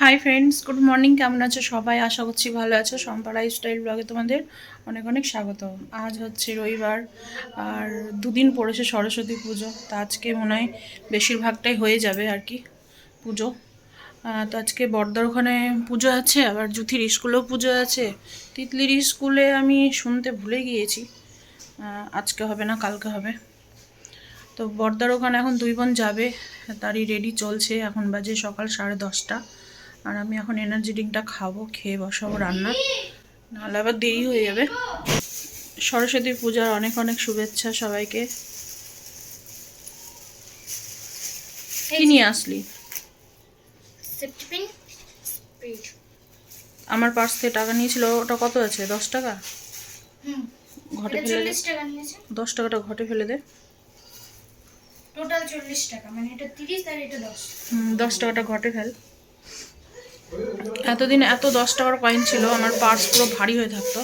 Hi friends good morning কেমন আছো সবাই? আশা করছি ভালো আছো। সম্পারা স্টাইল ব্লগে তোমাদের অনেক অনেক স্বাগত। আজ হচ্ছে রবিবার, আর দুদিন পড়েছে সরস্বতী পুজো। তা আজকে মনে হয় বেশিরভাগটাই হয়ে যাবে আর কি পুজো। তো আজকে বর্দার ওখানে পুজো আছে, আবার জুথির স্কুলেও পুজো আছে। তিতলির স্কুলে আমি শুনতে ভুলে গিয়েছি। আজকে হবে না, কালকে হবে। তো বর্দার ওখানে এখন দুই বোন যাবে, তারই রেডি চলছে। এখন বাজে সকাল সাড়ে দশটা। আর আমি এখন এনার্জি ড্রিঙ্কটা খাব, খেয়ে বসাবো রান্না। নাহলে আবার দেরি হয়ে যাবে। সরস্বতী পূজার অনেক অনেক শুভেচ্ছা সবাইকে। কি নিয়ে আসলি? সেপ্টিপিন স্পিড আমার পার্স থেকে টাকা নিয়েছিল ওটা কত আছে? দশ টাকা? হুম। ঘটে ফেলে দে। চল্লিশ টাকা নিয়েছে। দশ টাকাটা ঘটে ফেলে দে। টোটাল চল্লিশ টাকা মানে এটা তিরিশ আর এটা দশ। দশ টাকাটা ঘটে ফেল। এতদিন এত দশ টাকার কয়েন ছিল আমার পার্স পুরো ভারী হয়ে থাকতো।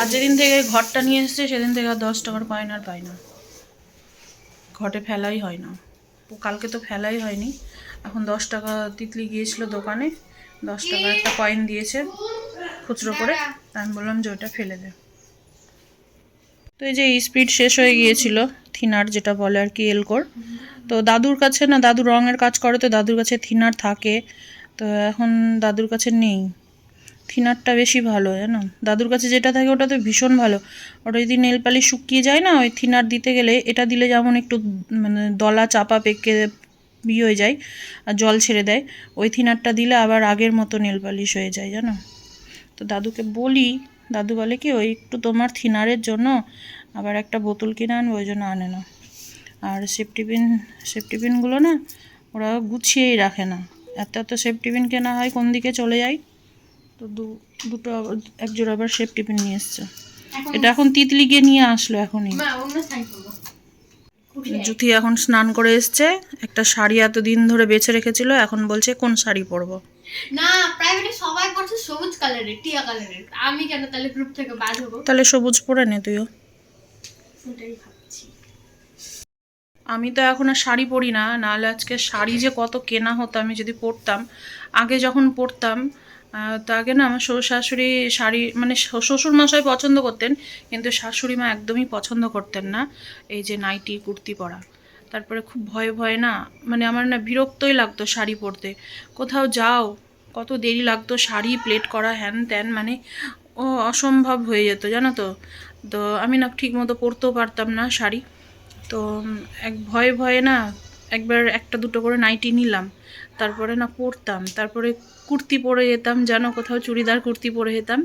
আর যেদিন থেকে ঘরটা নিয়ে এসেছে সেদিন থেকে আর দশ টাকার কয়েন আর পাই না। ঘটে ফেলাই হয় না। কালকে তো ফেলাই হয়নি। এখন দশ টাকা তিতলি গিয়েছিল দোকানে, দশ টাকা একটা কয়েন দিয়েছে খুচরো করে। আমি বললাম যে ওটা ফেলে দে। তো এই যে স্পিড শেষ হয়ে গিয়েছিল, থিনার যেটা বলে আর কি এলকোর। তো দাদুর কাছে না, দাদু রঙের কাজ করে তো দাদুর কাছে থিনার থাকে। তো এখন দাদুর কাছে নেই। থিনারটা বেশি ভালো, জানো? দাদুর কাছে যেটা থাকে ওটা তো ভীষণ ভালো। ওটা যদি নেল পালিশ শুকিয়ে যায় না, ওই থিনার দিতে গেলে এটা দিলে যেমন একটু মানে দলা চাপা পেকে ইয়ে হয়ে যায় আর জল ছেড়ে দেয়, ওই থিনারটা দিলে আবার আগের মতো নেল পালিশ হয়ে যায়, জানো? তো দাদুকে বলি, দাদু বলে কি, ওই একটু তোমার থিনারের জন্য আবার একটা বোতল কিনে আনব, ওই জন্য আনে না। আর সেফটি পিন না ওরা গুছিয়েই রাখে না। এত এত সেফটি পিন কেনা হয় কোন দিকে চলে যায়? তো দুটো আবার এক জোড়া আবার সেফটি পিন নিয়ে এসছে। এটা এখন তিতলি গিয়ে নিয়ে আসলো এখনই। জুথি এখন স্নান করে এসছে। একটা শাড়ি এতদিন ধরে বেছে রেখেছিল এখন বলছে কোন শাড়ি পরবো। না প্রাইভেটে সবাই পড়ছে সবুজ কালারের টিয়া কালারের আমি কেন তাহলে গ্রুপ থেকে বাদ হব? তাহলে সবুজ পরে নে তুইও। ভাবছি। আমি তো এখন আর শাড়ি পরি না নাহলে আজকে শাড়ি যে কত কেনা হতো আমি যদি পরতাম আগে যখন পরতাম তো আগে না আমার শ্বশুর শাশুড়ি শাড়ি মানে শ্বশুর মশাই পছন্দ করতেন, কিন্তু শাশুড়ি মা একদমই পছন্দ করতেন না, এই যে নাইটি, কুর্তি পরা। তারপরে খুব ভয়ে ভয়ে না মানে আমার না বিরক্তই লাগতো শাড়ি পরতে। কোথাও যাও, কত দেরি লাগতো শাড়ি প্লেট করা, হ্যান ত্যান মানে ও অসম্ভব হয়ে যেত, জানো তো? তো আমি না ঠিক মতো পরতেও পারতাম না শাড়ি। তো এক ভয়ে ভয়ে না একবার একটা দুটো করে নাইটি নিলাম। তারপরে না পরতাম তারপরে কুর্তি পরে যেতাম, যেন কোথাও চুড়িদার কুর্তি পরে যেতাম।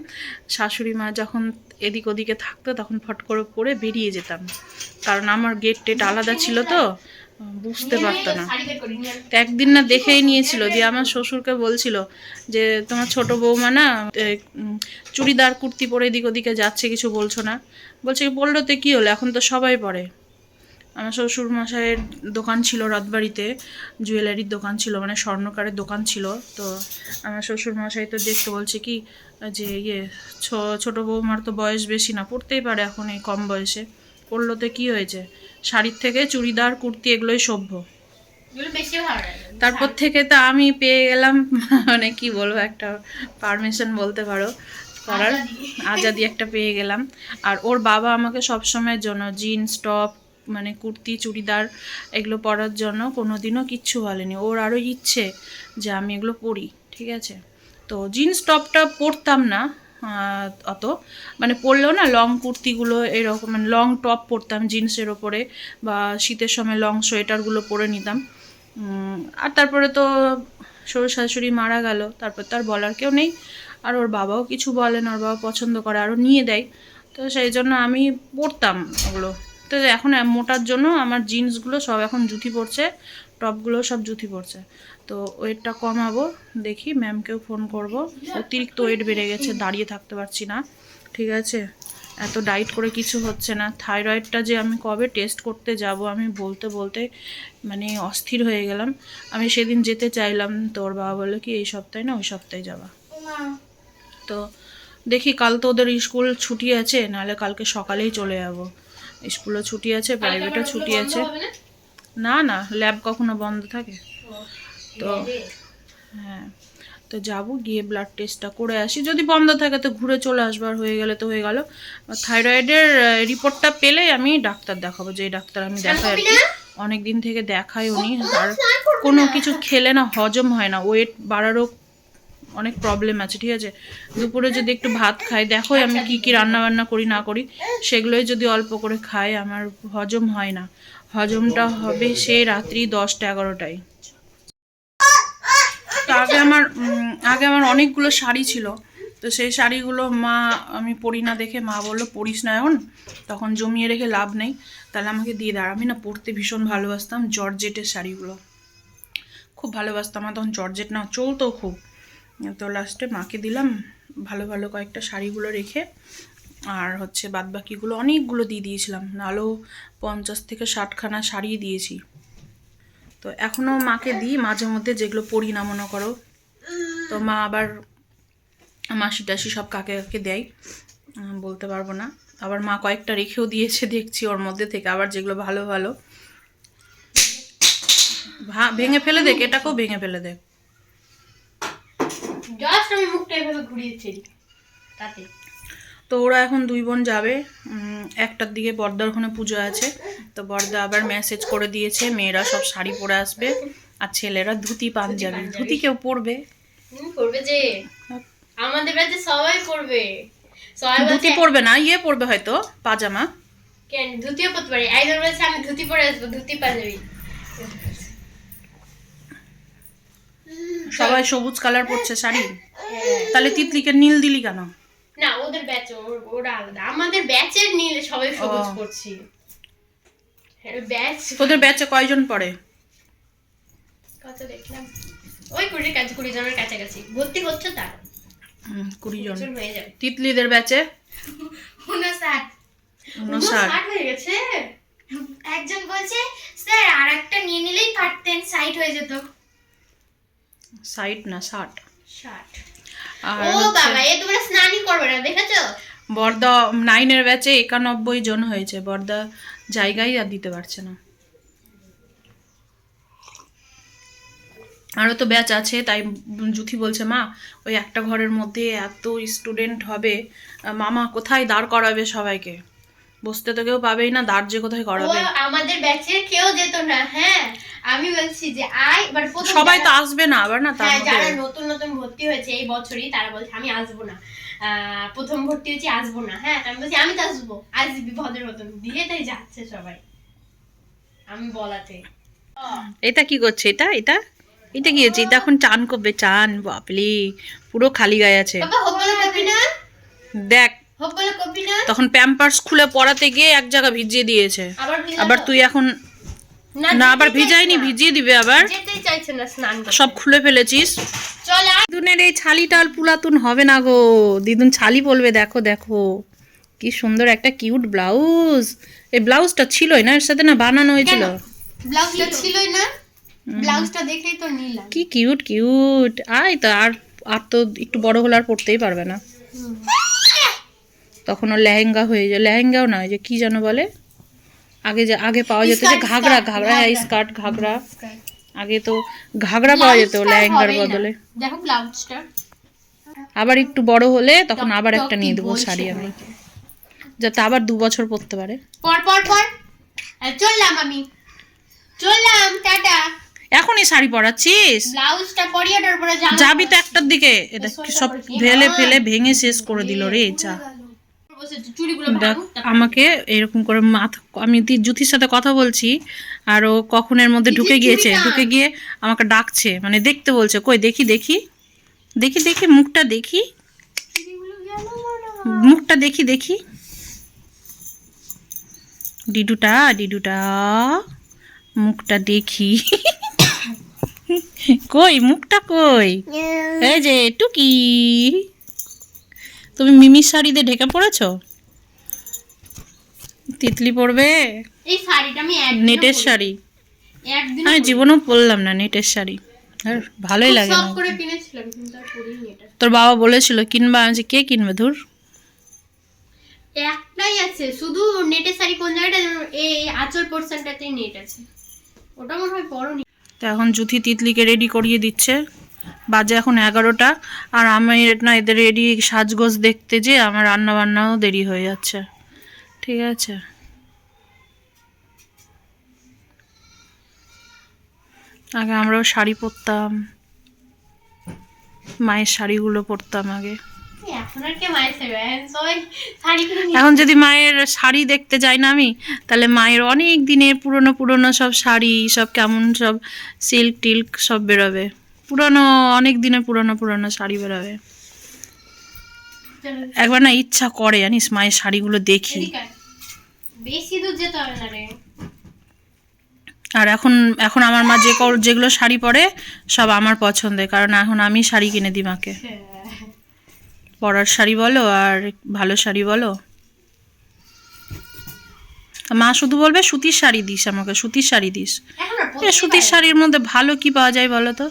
শাশুড়ি মা যখন এদিক ওদিকে থাকতো তখন ফট করে পরে বেরিয়ে যেতাম। কারণ আমার গেট টেট আলাদা ছিল তো, বুঝতে পারতো না। একদিন না দেখেই নিয়েছিল, দিয়ে আমার শ্বশুরকে বলছিল যে, তোমার ছোট বৌমা না চুড়িদার কুর্তি পরে এদিক ওদিকে যাচ্ছে, কিছু বলছো না? বলছে, বলল তো কী হলো? এখন তো সবাই পরে। আমার শ্বশুর মশাইয়ের দোকান ছিল রাতবাড়িতে জুয়েলারির দোকান ছিল মানে স্বর্ণকারের দোকান ছিল। তো আমার শ্বশুর মশাই তো দেখতে বলছে কি যে ইয়ে ছ- ছোট বৌমার তো বয়স বেশি না পড়তেই পারে এখন এই কম বয়সে। পড়ল তো কী হয়েছে? শাড়ির থেকে চুড়িদার কুর্তি এগুলোই সভ্য। তারপর থেকে তো আমি পেয়ে গেলাম মানে কি বলব একটা পারমিশন বলতে পারো করার আজাদি। একটা পেয়ে গেলাম। আর ওর বাবা আমাকে সব সময়ের জন্য জিন্স টপ মানে কুর্তি, চুড়িদার এগুলো পরার জন্য কোনোদিনও কিচ্ছু বলেনি। ওর আরও ইচ্ছে যে আমি এগুলো পরি, ঠিক আছে? তো জিন্স টপটা পরতাম না অত। মানে পরলেও না লং কুর্তিগুলো এরকম মানে লং টপ পরতাম জিন্সের ওপরে বা শীতের সময় লং সোয়েটারগুলো পরে নিতাম। আর তারপরে তো শ্বশুর শাশুড়ি মারা গেল, তারপর তার বলার কেউ নেই। আর ওর বাবাও কিছু বলেন ওর বাবা পছন্দ করে আরও নিয়ে দেয়। তো সেই জন্য আমি পরতাম ওগুলো। তো এখন মোটার জন্য আমার জিন্সগুলো সব এখন জুতি পড়ছে টপগুলো সব জুতি পড়ছে তো ওয়েটটা কমাবো, দেখি ম্যামকেও ফোন করব। অতিরিক্ত ওয়েট বেড়ে গেছে, দাঁড়িয়ে থাকতে পারছি না, ঠিক আছে? এত ডাইট করে কিছু হচ্ছে না। থাইরয়েডটা যে আমি কবে টেস্ট করতে যাব, আমি বলতে বলতে মানে অস্থির হয়ে গেলাম। আমি সেদিন যেতে চাইলাম, তোর বাবা বলল কি, এই সপ্তাহে না, ওই সপ্তাহে যাবা। তো দেখি, কাল তো ওদের স্কুল ছুটি আছে, নাহলে কালকে সকালেই চলে যাব। স্কুলও ছুটি আছে প্রাইভেটও ছুটি আছে। না? না ল্যাব কখনো বন্ধ থাকে। তো হ্যাঁ তো যাব গিয়ে ব্লাড টেস্টটা করে আসি। যদি বন্ধ থাকে তো ঘুরে চলে আসবার হয়ে গেলে তো হয়ে গেল। থাইরয়েডের রিপোর্টটা পেলেই আমি ডাক্তার দেখাবো যে ডাক্তার আমি দেখাই আর কি। অনেক দিন থেকে দেখাই উনি আর কোনো কিছু খেলে না হজম হয় না। ওয়েট বাড়ারও অনেক প্রবলেম আছে, ঠিক আছে? দুপুরে যদি একটু ভাত খাই, দেখো আমি কি কি রান্না বান্না করি, না করি, সেগুলোই যদি অল্প করে খাই, আমার হজম হয় না। হজমটা হবে সেই রাত্রি দশটা, এগারোটায়। তো আগে আমার আগে আমার অনেকগুলো শাড়ি ছিল। তো সেই শাড়িগুলো মা, আমি পরি না দেখে মা বলল, পরিস না এখন। তখন জমিয়ে রেখে লাভ নেই। তাহলে আমাকে দিয়ে দাঁড় আমি না পরতে ভীষণ ভালোবাসতাম জর্জেটের শাড়িগুলো। খুব ভালোবাসতাম আমার তখন জর্জেট না, চলতো খুব। তো লাস্টে মাকে দিলাম ভালো ভালো কয়েকটা শাড়িগুলো রেখে। আর হচ্ছে বাদবাকিগুলো অনেকগুলো দিয়ে দিয়েছিলাম, নাহলেও পঞ্চাশ থেকে ষাটখানা শাড়ি দিয়েছি। তো এখনও মাকে দিই, মাঝে মধ্যে যেগুলো পরি না, মনে করো। তো মা আবার মাসি টাসি সব কাকে কাকে দেয় বলতে পারব না। আবার মা কয়েকটা রেখেও দিয়েছে, দেখছি ওর মধ্যে থেকে, আবার যেগুলো ভালো ভালো। ভেঙে ফেলে দেখ, এটাকেও ভেঙে ফেলে দেখ। আমি মুখটা এভাবে ঘুরিয়েছি। তাতে। তো ওরা এখন দুই বোন যাবে। একটার দিকে বর্দার ওখানে পুজো আছে। তো বর্দা আবার মেসেজ করে দিয়েছে মেয়েরা সব শাড়ি পরে আসবে আর ছেলেরা ধুতি পাঞ্জাবি। ধুতি কেউ পরবে? করবে যে। আমাদের বাড়িতে সবাই সবাই ধুতি পরবে না ইয়ে পরবে হয়তো পাজামা। কেন? ধুতিও পরতে পারি। একজন বলছে আমি ধুতি পরে আসব ধুতি পাঞ্জাবি। সবাই সবুজ কালার পরছে শাড়ি। তাহলে তিতলিকে নীল দিলি কেন? না ওদের ব্যাচ ওরা আলাদা। আমাদের ব্যাচের নীলে সবাই সবুজ ও। করছি ব্যাচ তোদের ব্যাচে কয়জন পড়ে? কত দেখলাম? ওই কুড়ির কাছে কুড়ি জনের কাছাকাছি। ভর্তি হচ্ছে তার। কুড়ি জন। হয়ে যাবে। তিতলিদের ব্যাচে উনষাট উনষাট হয়ে গেছে? একজন বলছে স্যার আর একটা নিয়ে নিলেই পারতেন সাইড হয়ে যেত। ষাট না ষাট ষাট আর ও বাবা এ তোমরা স্নানই করবে না দেখেছ? বর্দা নাইনের ব্যাচে একানব্বই জন হয়েছে বর্দা জায়গায় আর দিতে পারছে না। আরও তো ব্যাচ আছে তাই জুথি বলছে মা ওই একটা ঘরের মধ্যে এত স্টুডেন্ট হবে মামা কোথায় দাঁড় করাবে সবাইকে? বসতে তো কেউ পাবেই না দাঁড় যে কোথায় করাবে। আমাদের ব্যাচের কেউ যেত না হ্যাঁ। আমি বলছি যে আয় এবার প্রথম সবাই তো আসবে না আবার না তার হ্যাঁ মধ্যে যারা নতুন নতুন ভর্তি হয়েছে এই বছরই তারা বলছে আমি আসব না। প্রথম ভর্তি হয়েছি আসব না। হ্যাঁ আমি বলছি আমি তো আসব। আসবি ভদ্র মতন। দিয়ে তাই যাচ্ছে সবাই। আমি বলাতে। এটা কি করছে এটা? এটা? এটা কি হচ্ছে? এটা এখন চান করবে চান বাপলি পুরো খালি গায়ে আছে। দেখ। তখন প্যাম্পার্স খুলে পড়াতে গিয়ে এক জায়গা ভিজিয়ে দিয়েছে। আবার তুই এখন না আবার ভিজাইনি ভিজিয়ে দিবে আবার। সব খুলে ফেলেছিস। দিদুনের এই ছালিটা আর পুলাতুন হবে না গো। দিদুন ছালি বলবে দেখো দেখো। কি সুন্দর একটা কিউট ব্লাউজ। এই ব্লাউজটা ছিলই না? এর সাথে না বানানো হয়েছিল? ব্লাউজটা ছিলই না? ব্লাউজটা দেখেই তো নিলাম। কি কিউট কিউট। আয় তো আর আর তো একটু বড় হলে আর পড়তেই পারবে না। তখন ওর লেহেঙ্গা হয়ে যায়। লেহেঙ্গাও না ওই যে কি যেন বলে? আগে যে আগে পাওয়া যেত যে ঘাগরা স্কার্ট, ঘাগরা হ্যাঁ স্কার্ট ঘাগরা। আগে তো ঘাগরা পাওয়া যেত লেহেঙ্গার বদলে। দেখো ব্লাউজটা। আবার একটু বড় হলে তখন আবার একটা নিয়ে দেবো শাড়ি আমি। যাতে আবার দু বছর পরতে পারে। পর পর পর। চললাম আমি। চললাম টাটা। এখনই শাড়ি পরাচ্ছিস? ব্লাউজটা পরিয়ে যাবি তো একটার দিকে। এটা সব। ফেলে হ্যাঁ। ফেলে ভেঙে শেষ করে দিল রে যা। আমাকে এরকম করে মাথা আমি জুথির সাথে কথা বলছি আর ও কখন এর মধ্যে ঢুকে গিয়েছে ঢুকে গিয়ে আমাকে ডাকছে মানে দেখতে বলছে কই দেখি দেখি দেখি দেখি মুখটা দেখি। মুখটা দেখি দেখি ডিডুটা ডিডুটা মুখটা দেখি কই মুখটা কই এই যে টুকি তুমি মিমির শাড়ি দিয়ে ঢেকে পড়েছো? তিতলি পরবে? এই শাড়িটা আমি নেটের শাড়ি। একদিনও আমি। জীবনেও পরলাম না নেটের শাড়ি। আর ভালোই লাগে না। করে কিনেছিলাম কিন্তু আর পরিনি এটা। তোর বাবা বলেছিল কিনবা। আমি কে কিনবে ধুর? একটাই আছে শুধু নেটের শাড়ি কোন জায়গাটা এই আঁচল পোর্শনটাতেই নেট আছে। ওটা মনে হয় পরনি। তো এখন জুথি তিতলিকে রেডি করিয়ে দিচ্ছে। বাজে এখন এগারোটা আর আমি না এদের রেডি সাজগোজ দেখতে যে আমার রান্না বান্নাও দেরি হয়ে যাচ্ছে। ঠিক আছে? আগে আমরাও শাড়ি পরতাম। মায়ের শাড়িগুলো পরতাম আগে। এখন যদি মায়ের শাড়ি দেখতে যাই না আমি তাহলে মায়ের অনেক দিনের পুরনো পুরনো সব শাড়ি সব কেমন সব সিল্ক টিল্ক সব বেরোবে। পুরনো অনেক দিনের পুরনো পুরনো শাড়ি বেরোবে। একবার না ইচ্ছা করে জানিস মায়ের শাড়িগুলো দেখি। বেশি দূর যেতে হবে না রে। আর এখন এখন আমার মা যে যেগুলো শাড়ি পরে সব আমার পছন্দের। কারণ এখন আমি শাড়ি কিনে দিই মাকে। পরার শাড়ি বলো আর ভালো শাড়ি বলো। মা শুধু বলবে সুতির শাড়ি দিস আমাকে সুতির শাড়ি দিস। সুতির শাড়ির মধ্যে ভালো কি পাওয়া যায় বলো তো?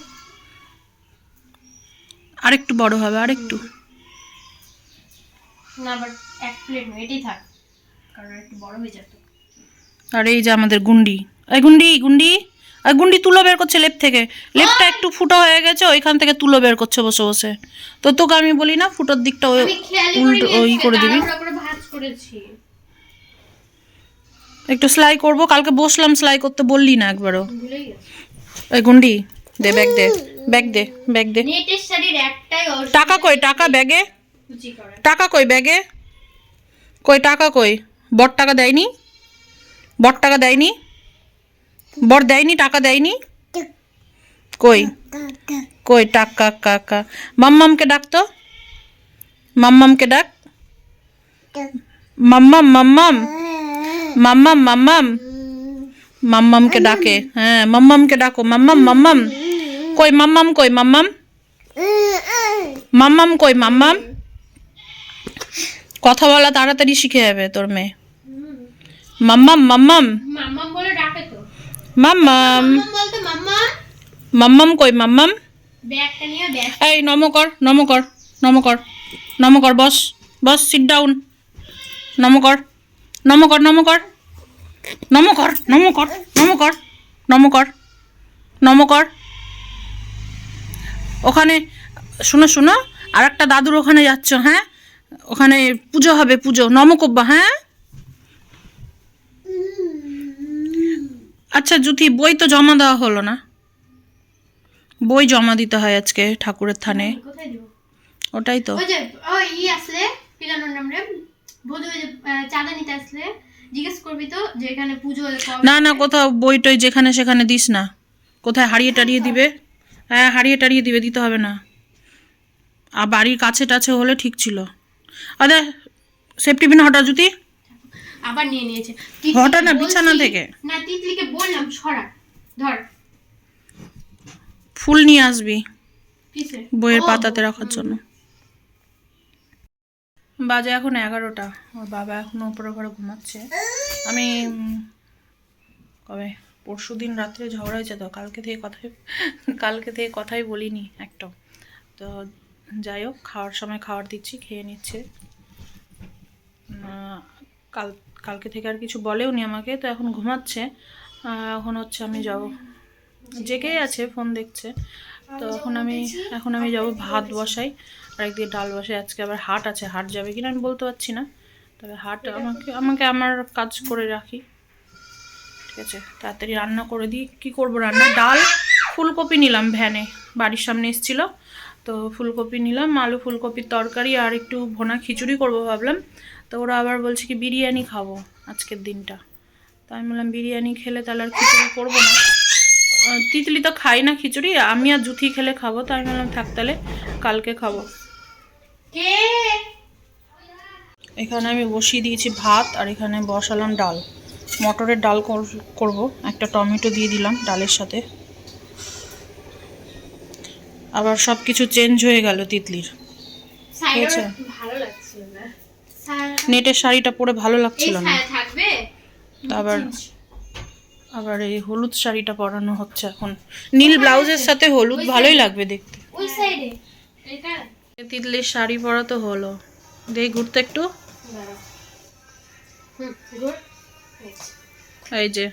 আরেকটু বড় হবে আরেকটু। না বাট এক প্লেট এটাই থাক। কারণ একটু বড় হয়ে যেত। আর এই যে আমাদের গুন্ডি। এই গুন্ডি গুন্ডি। আর গুন্ডি তুলো বের করছে লেপ থেকে। লেপটা একটু ফুটো হয়ে গেছে ওইখান থেকে তুলো বের করছে বসে বসে। তো তোকে আমি বলি না ফুটোর দিকটা ওই উল্টো ওই করে দিবি। একটু সেলাই করব কালকে বসলাম সেলাই করতে বললি না একবারও। ওই গুন্ডি দে ব্যাগ দে। ব্যাগ দে ব্যাগ দে। নেটের শাড়ির একটাই টাকা কই টাকা ব্যাগে? টাকা কই ব্যাগে? কই টাকা কই? বর টাকা দেয়নি? বর টাকা দেয়নি? বর দেয়নি টাকা দেয়নি? কই? কই টাকা কাকা। মাম্মামকে ডাক তো। মাম্মামকে ডাক। মাম্মাম মাম্মাম। মাম্মাম মাম্মাম। মাম্মামকে ডাকে। হ্যাঁ মাম্মামকে ডাকো। মাম্মাম মাম্মাম। কই মাম্মাম কই মাম্মাম মাম্মাম কই মাম্মাম কথা বলা তাড়াতাড়ি শিখে যাবে তোর মেয়ে মাম্মাম মাম্মাম মাম্মা বলে ডাকে তো মাম্মাম মাম্মা মাম্মাম কই মাম্মাম ব্যাগটা নিয়ে ব্যাগ এই নমকর নমকর নমকর নমকর বস বস সিট ডাউন নমকর নমকর নমকর নমকর নমকর নমকর নমকর নমকর ওখানে শুনো শুনো আর একটা দাদুর ওখানে যাচ্ছ হ্যাঁ? ওখানে পুজো হবে পুজো নমকব্বা হ্যাঁ? আচ্ছা জুতি বই তো জমা দেওয়া হলো না। বই জমা দিতে হয় আজকে ঠাকুরের থানে। ওটাই তো। না না কোথাও বই টই যেখানে সেখানে দিস না। কোথায় হারিয়ে টারিয়ে দিবে? হ্যাঁ হারিয়ে টারিয়ে দিবে দিতে হবে না। আর বাড়ির কাছে টাছে হলে ঠিক ছিল। আরে সেফটি পিন হটা জুতি। আবার নিয়ে নিয়েছে। হটা না, বিছানা থেকে। না তিতলিকে বললাম ছড়া ধর। ফুল নিয়ে আসবি বইয়ের পাতাতে রাখার জন্য। বাজে এখন এগারোটা। ওর বাবা এখনও উপরে ঘরে ঘুমাচ্ছে। আমি কবে? পরশু দিন রাত্রে ঝগড়া হয়েছে তো, কালকে থেকে কথাই, কালকে থেকে কথাই বলিনি একটাও তো যাই হোক, খাওয়ার সময় খাবার দিচ্ছি, খেয়ে নিচ্ছে। কাল, কালকে থেকে আর কিছু বলেও নি আমাকে, তো এখন ঘুমাচ্ছে। এখন হচ্ছে আমি যাব। জেগেই আছে, ফোন দেখছে। তো এখন আমি এখন আমি যাব ভাত বসাই। আর একদিকে ডাল বসাই, আজকে আবার হাট আছে, হাট যাবে কিনা আমি বলতে পারছি না। তবে হাট আমাকে আমাকে আমার কাজ করে রাখি। ঠিক আছে তাড়াতাড়ি রান্না করে দিই। কী করব রান্না? ডাল ফুলকপি নিলাম ভ্যানে বাড়ির সামনে এসেছিল। তো ফুলকপি নিলাম আলু ফুলকপির তরকারি আর একটু ভোনা খিচুড়ি করব ভাবলাম। তো ওরা আবার বলছে কি বিরিয়ানি খাব আজকের দিনটা। তো আমি বললাম বিরিয়ানি খেলে তাহলে আর খিচুড়ি করব না। তিতলি তো খাই না খিচুড়ি আমি আর জুথি খেলে খাব। তো আমি বললাম থাক তাহলে কালকে খাব। এখানে আমি বসিয়ে দিয়েছি ভাত আর এখানে বসালাম ডাল। মটরের ডাল কর- করব। একটা টমেটো দিয়ে দিলাম ডালের সাথে। আবার সব কিছু চেঞ্জ হয়ে গেল তিতলির। হয়েছে? নেটের শাড়িটা পরে ভালো লাগছিল না। আবার আবার এই হলুদ শাড়িটা পরানো হচ্ছে এখন। নীল ব্লাউজের সাথে হলুদ ভালোই লাগবে দেখতে। তিতলির শাড়ি পরা তো হলো। দেই ঘুরতে একটু। হুম. এই যে।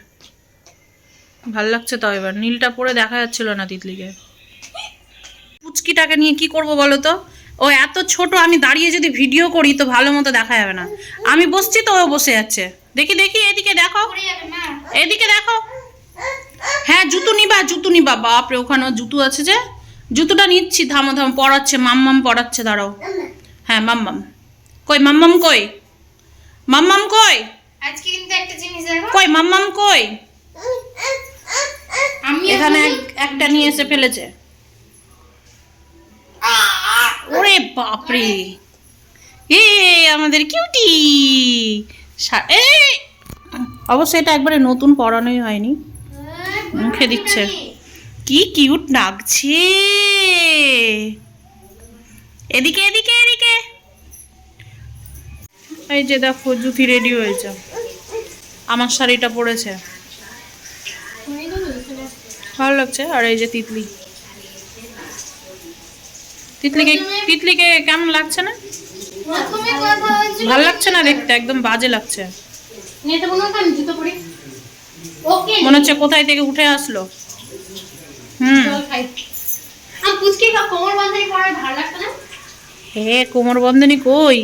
ভালো লাগছে তো এবার। নীলটা পরে দেখা যাচ্ছিল না তিতলিকে। পুচকিটাকে নিয়ে কি করব বলো তো? ও এত ছোট, আমি দাঁড়িয়ে যদি ভিডিও করি তো ভালো মতো দেখা যাবে না। আমি বসছি তো ও বসে যাচ্ছে। দেখি দেখি, এদিকে দেখো। এদিকে দেখো। হ্যাঁ জুতো নিবা জুতো নিবা। বাপরে, ওখানেও জুতো আছে যে। জুতোটা নিচ্ছি, থামো থামো পড়াচ্ছে মাম্মাম পড়াচ্ছে দাঁড়াও। হ্যাঁ মাম্মাম। কই মাম্মাম কই? মাম্মাম কই? আজকে কিন্তু একটা জিনিস দেখো। কই মাম্মাম কই? আমি এখানে এক- একটা নিয়ে এসে ফেলেছে। ওরে বাপরে। এ আমাদের কিউটি। এ অবশ্য এটা একবারে নতুন পড়ানোই হয়নি। মুখে দিচ্ছে। কি কিউট লাগছে। এদিকে এদিকে এদিকে। এই যে দেখো জুথি রেডি হয়েছে। আমার শাড়িটা পরেছে ভালো লাগছে? আর এই যে তিতলি। তিতলিকে তিতলিকে কেমন লাগছে না? ভালো লাগছে না দেখতে? একদম বাজে লাগছে। মনে হচ্ছে কোথায় থেকে উঠে আসলো। হুম। ভালো লাগতো না? হে কোমর বন্ধনী কই?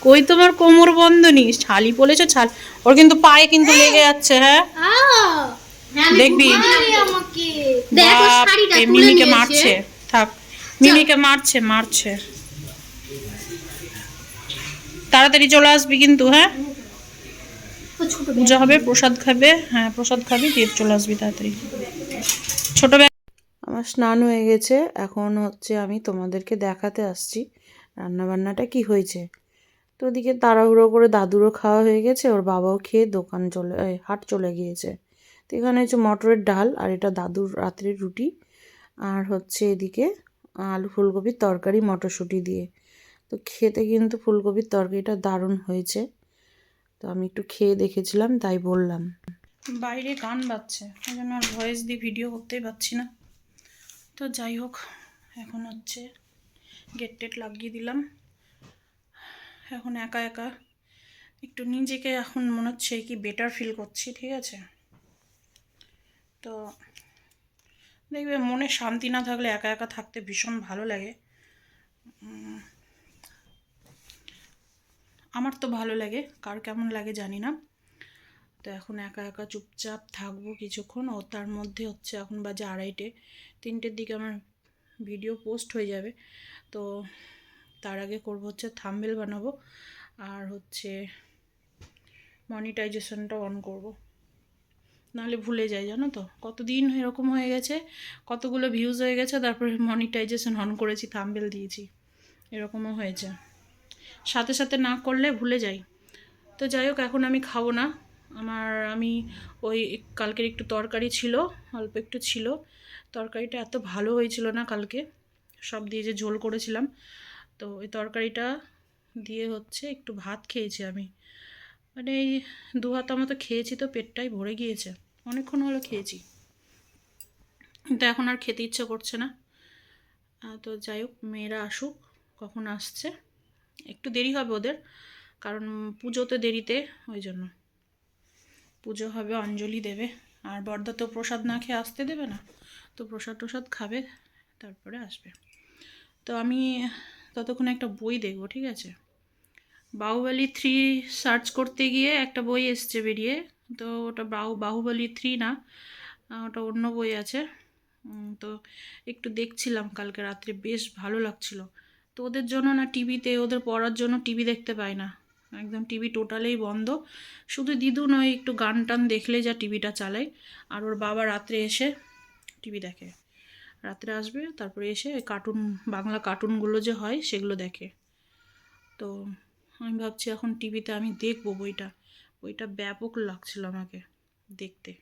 কই তোমার কোমর বন্ধনী ছালি বলেছ ছাল ওর কিন্তু পায়ে কিন্তু লেগে যাচ্ছে হ্যাঁ? হ্যাঁ দেখবি? মিমিকে মারছে। থাক মিমিকে মারছে মারছে। তাড়াতাড়ি চলে আসবি কিন্তু হ্যাঁ? পূজা হবে প্রসাদ খাবে হ্যাঁ প্রসাদ খাবি দিয়ে চলে আসবি তাড়াতাড়ি। ছোট আমার স্নান হয়ে গেছে এখন হচ্ছে আমি তোমাদেরকে দেখাতে আসছি। রান্নাবান্নাটা কি হয়েছে? তো ওদিকে তাড়াহুড়ো করে দাদুরও খাওয়া হয়ে গেছে, ওর বাবাও খেয়ে দোকান চলে হাট চলে গিয়েছে। তো এখানে হচ্ছে মটরের ডাল আর এটা দাদুর রাত্রের রুটি। আর হচ্ছে এদিকে আলু ফুলকপির তরকারি, মটরশুঁটি দিয়ে। তো খেতে কিন্তু ফুলকপির তরকারিটা দারুণ হয়েছে। তো আমি একটু খেয়ে দেখেছিলাম, তাই বললাম। বাইরে গান বাজছে ওই জন্য আর ভয়েস দিয়ে ভিডিও করতেই পারছি না। তো যাই হোক, এখন হচ্ছে গেট টেট লাগিয়ে দিলাম। এখন একা একা একটু নিজেকে এখন মনে হচ্ছে কি বেটার ফিল করছি, ঠিক আছে? তো দেখবে মনে শান্তি না থাকলে একা একা থাকতে ভীষণ ভালো লাগে। আমার তো ভালো লাগে, কার কেমন লাগে জানি না। তো এখন একা একা চুপচাপ থাকব কিছুক্ষণ, ও তার মধ্যে হচ্ছে এখন বাজে আড়াইটে। তিনটের দিকে আমার ভিডিও পোস্ট হয়ে যাবে। তো তার আগে করব হচ্ছে থাম্বেল বানাবো আর হচ্ছে মনিটাইজেশনটা অন করব। নাহলে ভুলে যাই, জানো তো? কতদিন এরকম হয়ে গেছে, কতগুলো ভিউজ হয়ে গেছে, তারপরে মনিটাইজেশন অন করেছি, থাম্বেল দিয়েছি। এরকমও হয়েছে। সাথে সাথে না করলে ভুলে যাই। তো যাই হোক, এখন আমি খাব না। আমার, আমি ওই কালকের একটু তরকারি ছিল, অল্প একটু ছিল। তরকারিটা এত ভালো হয়েছিল না কালকে। সব দিয়ে যে ঝোল করেছিলাম। তো ওই তরকারিটা দিয়ে হচ্ছে একটু ভাত খেয়েছি আমি। মানে এই দু হাতা মতো খেয়েছি তো, পেটটাই ভরে গিয়েছে। অনেকক্ষণ হলো খেয়েছি। কিন্তু এখন আর খেতে ইচ্ছে করছে না। তো যাই হোক, মেয়েরা আসুক, কখন আসছে। একটু দেরি হবে ওদের, কারণ পুজোতে দেরিতে, ওই জন্য। পুজো হবে, অঞ্জলি দেবে। আর বর্দা তো প্রসাদ না খেয়ে আসতে দেবে না। তো প্রসাদ টসাদ খাবে, তারপরে আসবে। তো আমি ততক্ষণ একটা বই দেখব, ঠিক আছে? বাহুবলী থ্রি সার্চ করতে গিয়ে একটা বই এসছে বেরিয়ে। তো ওটা বাহু, বাহুবলী থ্রি না ওটা অন্য বই আছে। তো একটু দেখছিলাম কালকে রাত্রে, বেশ ভালো লাগছিল। তো ওদের জন্য না টিভিতে, ওদের পড়ার জন্য টিভি দেখতে পায় না। একদম টিভি টোটালেই বন্ধ। শুধু দিদুন নয় একটু গান টান দেখলে যা টিভিটা চালায়। আর ওর বাবা রাত্রে এসে টিভি দেখে। রাত্রে আসবে, তারপরে এসে কার্টুন বাংলা কার্টুনগুলো যে হয় সেগুলো দেখে। তো আমি ভাবছি এখন টিভিতে আমি দেখব বইটা। বইটা ব্যাপক লাগছিল আমাকে দেখতে।